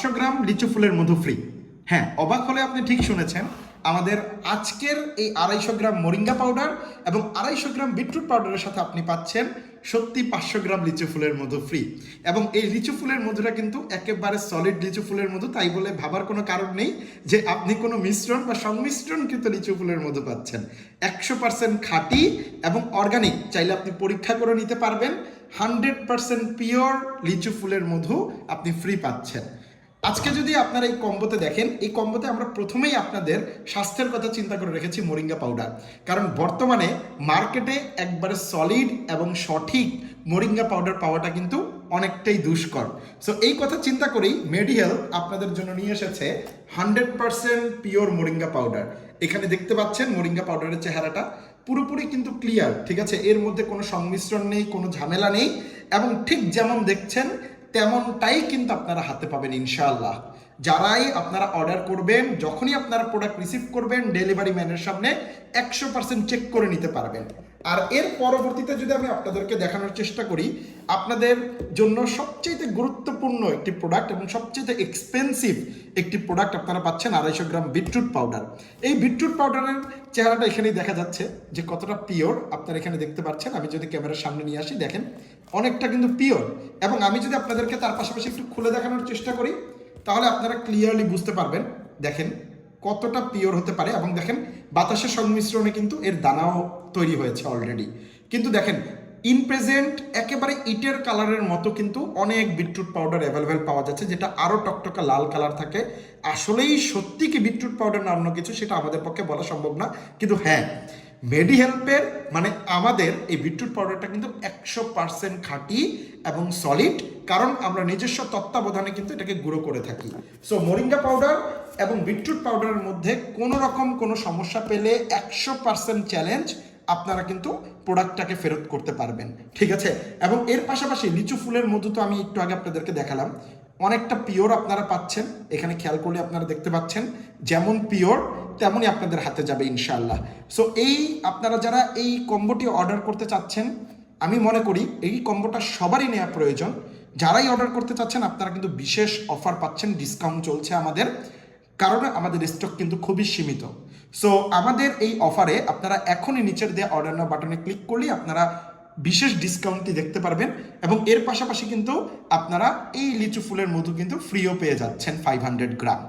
পাঁচশো গ্রাম লিচু ফুলের মধু ফ্রি হ্যাঁ অবাক হলে আপনি ঠিক শুনেছেন, আমাদের আজকের এই আড়াইশো গ্রাম মোরিঙ্গা পাউডার এবং আড়াইশো গ্রাম বিটরুট পাউডারের সাথে আপনি পাচ্ছেন সত্যি পাঁচশো গ্রাম লিচু ফুলের মধু ফ্রি এবং এই লিচু ফুলের মধুটা কিন্তু একেবারে সলিড লিচু ফুলের মধু, তাই বলে ভাবার কোনো কারণ নেই যে আপনি কোনো মিশ্রণ বা সংমিশ্রণকৃত লিচু ফুলের মধু পাচ্ছেন। একশো পার্সেন্ট খাঁটি এবং অর্গানিক চাইলে আপনি পরীক্ষা করে নিতে পারবেন। হান্ড্রেড পার্সেন্ট পিওর লিচু ফুলের মধু আপনি ফ্রি পাচ্ছেন। আজকে যদি আপনারা এই কম্বোতে দেখেন, এই কম্বোতে আমরা প্রথমেই আপনাদের স্বাস্থ্যের কথা চিন্তা করে রেখেছি মোরিঙ্গা পাউডার। কারণ বর্তমানে মার্কেটে একবারে সলিড এবং সঠিক মোরিঙ্গা পাউডার পাওয়াটা কিন্তু অনেকটাই দুষ্কর। সো এই কথা চিন্তা করেই মেডিহেল আপনাদের জন্য নিয়ে এসেছে hundred percent pure moringa powder. এখানে দেখতে পাচ্ছেন মোরিঙ্গা পাউডারের চেহারাটা পুরোপুরি কিন্তু ক্লিয়ার ঠিক আছে? এর মধ্যে কোনো সংমিশ্রণ নেই, কোনো ঝামেলা নেই। এবং ঠিক যেমন দেখছেন তেমনটাই কিন্তু আপনারা হাতে পাবেন, ইনশাআল্লাহ। যারাই আপনারা অর্ডার করবেন, যখনই আপনারা প্রোডাক্ট রিসিভ করবেন ডেলিভারি ম্যানের সামনে একশো পার্সেন্ট চেক করে নিতে পারবেন। আর এর পরবর্তীতে যদি আমি আপনাদেরকে দেখানোর চেষ্টা করি আপনাদের জন্য সবচেয়ে গুরুত্বপূর্ণ একটি প্রোডাক্ট এবং সবচেয়ে এক্সপেন্সিভ একটি প্রোডাক্ট আপনারা পাচ্ছেন আড়াইশো গ্রাম বিটরুট পাউডার। এই বিটরুট পাউডারের চেহারাটা এখানেই দেখা যাচ্ছে যে কতটা পিওর আপনারা এখানে দেখতে পাচ্ছেন, আমি যদি ক্যামেরার সামনে নিয়ে আসি, দেখেন, অনেকটা কিন্তু পিওর এবং আমি যদি আপনাদেরকে তার পাশাপাশি একটু খুলে দেখানোর চেষ্টা করি, তাহলে আপনারা ক্লিয়ারলি বুঝতে পারবেন, দেখেন, কতটা পিওর হতে পারে। এবং দেখেন, বাতাসের সংমিশ্রণে কিন্তু এর দানাও তৈরি হয়েছে অলরেডি কিন্তু দেখেন ইন প্রেজেন্ট একেবারে ইটের কালারের মতো কিন্তু অনেক বিটরুট পাউডার অ্যাভেলেবেল পাওয়া যাচ্ছে, যেটা আরও টকটকা লাল কালার থাকে। আসলেই সত্যি কি বিটরুট পাউডার না অন্য কিছু, সেটা আমাদের পক্ষে বলা সম্ভব না। কিন্তু হ্যাঁ মেডি হেল্পের মানে আমাদের এই বিটরুট পাউডারটা কিন্তু একশো পার্সেন্ট খাঁটি এবং সলিড কারণ আমরা নিজস্ব তত্ত্বাবধানে কিন্তু এটাকে গুঁড়ো করে থাকি। সো মোরিঙ্গা পাউডার এবং বিটরুট পাউডারের মধ্যে কোনো রকম কোনো সমস্যা পেলে একশো পার্সেন্ট চ্যালেঞ্জ আপনারা কিন্তু প্রোডাক্টটাকে ফেরত করতে পারবেন। ঠিক আছে? এবং এর পাশাপাশি লিচু ফুলের মধু তো আমি একটু আগে আপনাদেরকে দেখালাম। অনেকটা পিওর আপনারা পাচ্ছেন। এখানে খেয়াল করলে আপনারা দেখতে পাচ্ছেন। যেমন পিওর তেমনই আপনাদের হাতে যাবে ইনশাআল্লাহ। সো এই আপনারা যারা এই কম্বোটি অর্ডার করতে চাচ্ছেন, আমি মনে করি এই কম্বোটা সবারই নেওয়া প্রয়োজন। যারাই অর্ডার করতে চাচ্ছেন, আপনারা কিন্তু বিশেষ অফার পাচ্ছেন। ডিসকাউন্ট চলছে আমাদের। কারণ আমাদের স্টক কিন্তু খুবই সীমিত। সো আমাদের এই অফারে আপনারা এখনই নিচের দেওয়া অর্ডার নাও বাটনে ক্লিক করলেই আপনারা বিশেষ ডিসকাউন্টটি দেখতে পারবেন এবং এর পাশাপাশি কিন্তু আপনারা এই লিচু ফুলের মধু কিন্তু ফ্রিও পেয়ে যাচ্ছেন ফাইভ হান্ড্রেড গ্রাম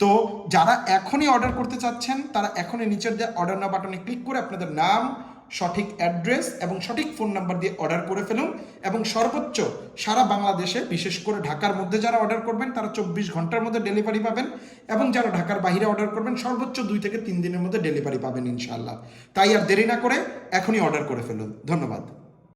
তো, যারা এখনই অর্ডার করতে চাচ্ছেন, তারা এখনই নিচের দেওয়া অর্ডার নাও বাটনে ক্লিক করে আপনাদের নাম সঠিক অ্যাড্রেস এবং সঠিক ফোন নাম্বার দিয়ে অর্ডার করে ফেলুন এবং সর্বোচ্চ সারা বাংলাদেশে, বিশেষ করে ঢাকার মধ্যে যারা অর্ডার করবেন, তারা চব্বিশ ঘণ্টার মধ্যে ডেলিভারি পাবেন এবং যারা ঢাকার বাহিরে অর্ডার করবেন, সর্বোচ্চ দুই থেকে তিন দিনের মধ্যে ডেলিভারি পাবেন ইনশাল্লাহ তাই আর দেরি না করে এখনই অর্ডার করে ফেলুন। ধন্যবাদ।